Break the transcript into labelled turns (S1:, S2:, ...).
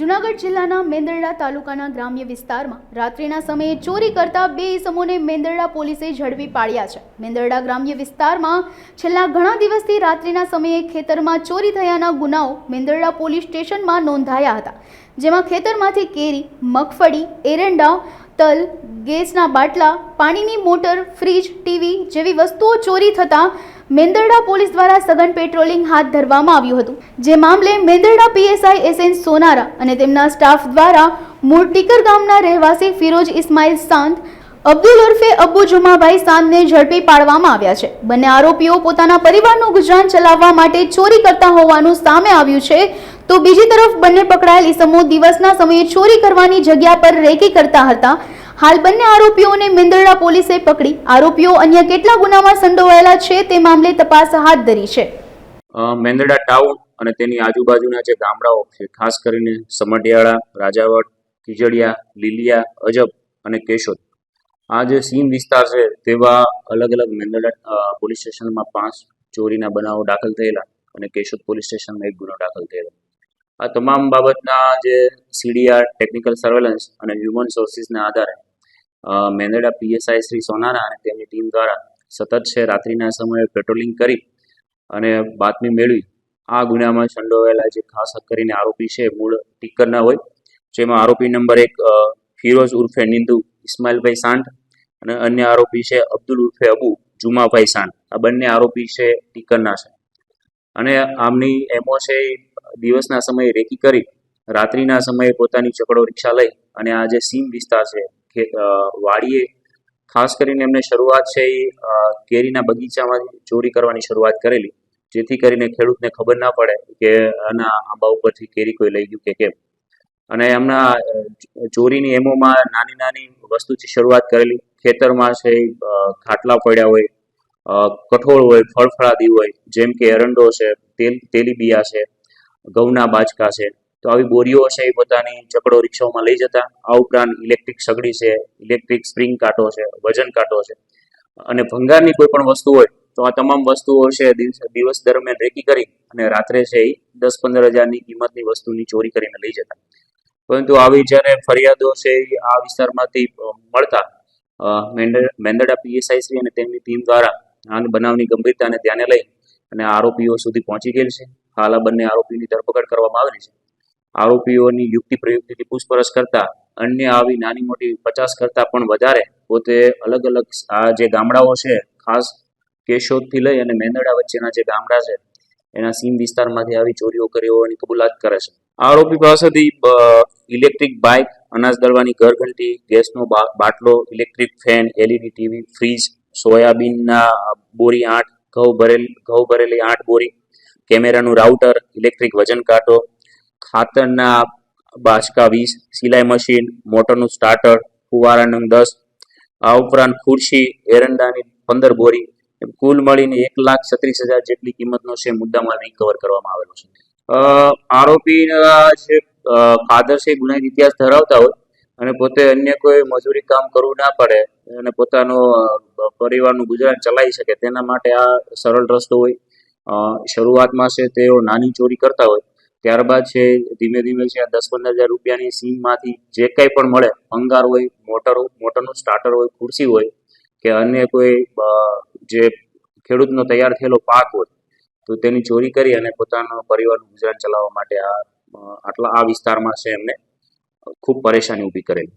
S1: જુનાગઢ જિલ્લાના મેંદરડા તાલુકાના ગ્રામ્ય વિસ્તારમાં રાત્રિના સમયે ચોરી કરતા બે ઇસમોને મેંદરડા પોલીસે ઝડપી પાડ્યા છે. મેંદરડા ગ્રામ્ય વિસ્તારમાં છેલ્લા ઘણા દિવસથી રાત્રિના સમયે ખેતરમાં ચોરી થયાના ગુનાઓ મેંદરડા પોલીસ સ્ટેશનમાં નોંધાયા હતા, જેમાં ખેતરમાંથી કેરી, મગફળી એરંડા તલ, ગેસના બાટલા, પાણીની મોટર, ફ્રીજ, ટીવી જેવી વસ્તુઓ ચોરી થતાં મેંદરડા પોલીસ દ્વારા સઘન પેટ્રોલિંગ હાથ ધરવામાં આવ્યું હતું. જે મામલે મેંદરડા પીએસઆઈ એસ સોનારા અને તેમના સ્ટાફ દ્વારા મોરટીકર ગામના રહેવાસી ફિરોજ ઇસ્માઇલ સાંત અબ્દુલ ઉર્ફે અબ્બુ જુમાભાઈ સાંદને ઝડપી પાડવામાં આવ્યા છે. બંને આરોપીઓ પોતાના પરિવારનું ગુજરાન ચલાવવા માટે ચોરી કરતા હોવાનું સામે આવ્યું છે. તો બીજી તરફ બંને પકડાયેલ ઇસમો દિવસના સમયે ચોરી કરવાની જગ્યા પર રેકી કરતા હતા. હાલ બંને આરોપીઓને મિંદરડા પોલીસે પકડી. આરોપીઓ અન્ય કેટલા ગુનામાં સંડોવાયેલા છે તે મામલે તપાસ હાથ ધરી છે.
S2: મેંદરડા ટાઉન અને તેની આજુબાજુના જે ગામડાઓ છે, ખાસ કરીને સમઢિયાળા, રાજાવટ કિજડિયા લીલિયા, અજબ અને કેશોદ. આ જે સીમ વિસ્તાર છે, તેવા અલગ અલગ મેંદરડા પોલીસ સ્ટેશનમાં પાંચ ચોરીના બનાવો દાખલ થયેલા અને કેશોદ પોલીસ સ્ટેશનમાં એક ગુનો દાખલ થયેલો. આ તમામ બાબતના જે સીડીઆર ટેકનિકલ સર્વેલન્સ અને હ્યુમન સોર્સિસના આધારે મેંદરડા પીએસઆઈ શ્રી સોનારા અને તેમની ટીમ દ્વારા સતત છે રાત્રિના સમયે પેટ્રોલિંગ કરી અને બાતમી મેળવી. આ ગુનામાં સંડોવાયેલા જે ખાસ કરીને આરોપી છે, મૂળ ટીકરના હોય, જેમાં આરોપી નંબર એક ફિરોઝ ઉર્ફે નિંદુ, ઇસ્માઇલભાઈ સાંઠ અને અન્ય આરોપી છે અબ્દુલ ઉર્ફે અબુ જુમાભાઈ શાન આ બંને આરોપી છે ટીકરના છે. અને આમની એમો છે દિવસના સમયે રેકી કરી, રાત્રિના સમયે પોતાની ચકડો રિક્ષા લઈ અને આ જે સીમ વિસ્તાર છે વાડીએ, ખાસ કરીને એમને શરૂઆત છે એ કેરીના બગીચામાં ચોરી કરવાની શરૂઆત કરેલી, જેથી કરીને ખેડૂતને ખબર ના પડે કે આના આંબા ઉપરથી કેરી કોઈ લઈ ગયું કે કેમ. અને એમના ચોરીની એમોમાં નાની નાની વસ્તુથી શરૂઆત કરેલી ખેતરમાં છે ખાટલા પડ્યા હોય કઠોળ હોય, ફળફળાદી હોય, જેમ કે એરંડો છે, તેલ, તેલીબિયા છે, ઘઉંના બાજકા છે, તો આવી બોરીઓ છે એ પોતાની ચકડો રિક્ષાઓમાં લઈ જતા. આ ઉપરાંત ઇલેક્ટ્રિક સગડી છે, ઇલેક્ટ્રિક સ્પ્રિંગ કાંટો છે, વજન કાંટો છે. અને ભંગારની કોઈ પણ વસ્તુ હોય, તો આ તમામ વસ્તુઓ છે દિવસ દરમિયાન રેકી કરી અને રાત્રે છે એ દસ પંદર હજારની કિંમતની વસ્તુની ચોરી કરીને લઈ જતા. પરંતુ આવી જ્યારે ફરિયાદો છે આ વિસ્તારમાંથી મળતા મેંદરડા પીએસઆઈ શ્રી અને તેમની ટીમ દ્વારા આ બનાવની ગંભીરતાને ધ્યાને લઈ અને આરોપીઓ સુધી પહોંચી ગયેલ છે. હાલ આ બંને આરોપીની ધરપકડ કરવામાં આવેલી છે. આરોપીઓની યુક્તિ પ્રયુક્તિથી પૂછપરછ કરતા અન્ય આવી નાની મોટી પચાસ કરતા પણ વધારે પોતે અલગ અલગ આ જે ગામડાઓ છે, ખાસ કેશોદથી લઈ અને મેંદરડા વચ્ચેના જે ગામડા છે, એના સીમ વિસ્તારમાંથી આવી ચોરીઓ કરી હોવાની કબૂલાત કરે છે. આરોપી પાસેથી ઇલેક્ટ્રિક બાઇક અનાજ દળવાની ઘરઘંટી, ગેસનો બાટલો, electric fan, LED TV, fridge, સોયાબીનના બોરી આઠ, ઘઉં ભરેલ, ઘઉં ભરેલી આઠ બોરી, કેમેરાનું રાઉટર, ઇલેક્ટ્રિક વજન કાંટો, ખાતરના બાચકા વીસ, સિલાઈ મશીન, મોટરનું સ્ટાર્ટર ફુવારાનું દસ, આ ઉપરાંત ખુરશી, એરંડાની પંદર બોરી, કુલ મળીને એક લાખ છત્રીસ હજાર જેટલી કિંમતનો છે મુદ્દામાં રિકવર કરવામાં આવેલો છે. આરોપીના જે ફાધર છે ગુનાહિત ઇતિહાસ ધરાવતા હોય અને પોતે અન્ય કોઈ મજૂરી કામ કરવું ના પડે અને પોતાનો પરિવારનું ગુજરાન ચલાવી શકે, તેના માટે આ સરળ રસ્તો હોય. શરૂઆતમાં છે, તેઓ નાની ચોરી કરતા હોય. ત્યારબાદ છે, ધીમે ધીમે છે દસ પંદર હજાર રૂપિયાની સીમમાંથી જે કંઈ પણ મળે ભંગાર હોય, મોટર મોટરનું સ્ટાર્ટર હોય, ખુરશી હોય કે અન્ય કોઈ જે ખેડૂતનો તૈયાર થયેલો પાક હોય તો તેની ચોરી કરી અને પોતાના પરિવારનું ગુજરાન ચલાવવા માટે આ આટલા, આ વિસ્તારમાં છે એમને ખૂબ પરેશાની ઊભી કરેલી.